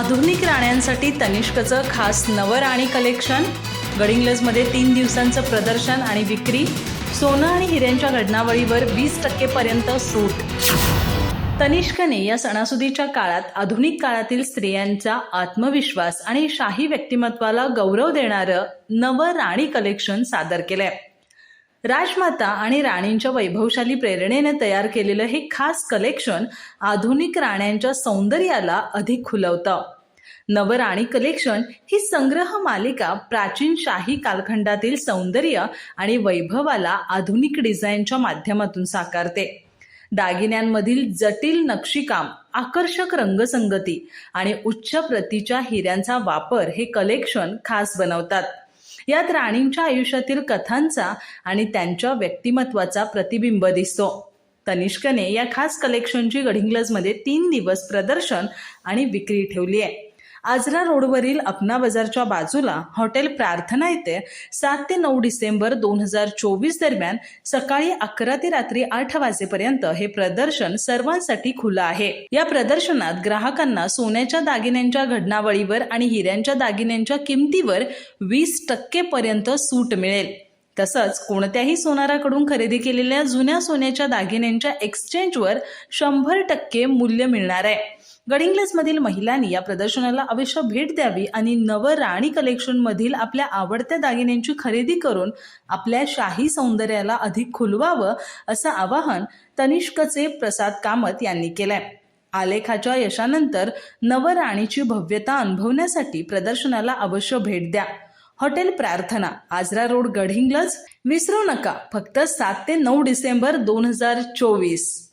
आधुनिक राण्यांसाठी तनिष्कचं खास नवराणी कलेक्शन गडिंग्लजमध्ये तीन दिवसांचं प्रदर्शन आणि विक्री सोनं आणि हिऱ्यांच्या घडणावळीवर वीस टक्केपर्यंत सूट. तनिष्कने या सणासुदीच्या काळात आधुनिक काळातील स्त्रियांचा आत्मविश्वास आणि शाही व्यक्तिमत्वाला गौरव देणारं नवं राणी कलेक्शन सादर केलंय. राजमाता आणि राणींच्या वैभवशाली प्रेरणेने तयार केलेलं हे खास कलेक्शन आधुनिक राण्यांच्या सौंदर्याला अधिक खुलवतं. नवराणी कलेक्शन ही संग्रह मालिका प्राचीन शाही कालखंडातील सौंदर्य आणि वैभवाला आधुनिक डिझाईनच्या माध्यमातून साकारते. दागिन्यांमधील जटिल नक्षीकाम आकर्षक रंगसंगती आणि उच्च प्रतीच्या हिऱ्यांचा वापर हे कलेक्शन खास बनवतात. यात राणींच्या आयुष्यातील कथांचा आणि त्यांच्या व्यक्तिमत्वाचा प्रतिबिंब दिसतो. तनिष्कने या खास कलेक्शनची गडिंग्लजमध्ये तीन दिवस प्रदर्शन आणि विक्री ठेवली आहे. आजरा रोडवरील अपना बाजारच्या बाजूला हॉटेल प्रार्थना येथे सात ते नऊ डिसेंबर दोन हजार चोवीस दरम्यान सकाळी अकरा ते रात्री आठ वाजेपर्यंत हे प्रदर्शन सर्वांसाठी खुलं आहे. या प्रदर्शनात ग्राहकांना सोन्याच्या दागिन्यांच्या घडणावळीवर आणि हिऱ्यांच्या दागिन्यांच्या किमतीवर वीस टक्के पर्यंत सूट मिळेल. तसंच कोणत्याही सोनाराकडून खरेदी केलेल्या जुन्या सोन्याच्या दागिन्यांच्या एक्सचेंजवर शंभर टक्के मूल्य मिळणार आहे. गडिंग्लजमधील महिलांनी या प्रदर्शनाला अवश्य भेट द्यावी आणि नवराणी कलेक्शनमधील आपल्या आवडत्या दागिन्यांची खरेदी करून आपल्या शाही सौंदर्याला अधिक खुलवावं असं आवाहन तनिष्कचे प्रसाद कामत यांनी केलंय. आलेखाच्या यशानंतर नवराणीची भव्यता अनुभवण्यासाठी प्रदर्शनाला अवश्य भेट द्या. हॉटेल प्रार्थना आजरा रोड गडहिंग्लज विसरू नका फक्त सात ते नऊ डिसेंबर दोन हजार चोवीस.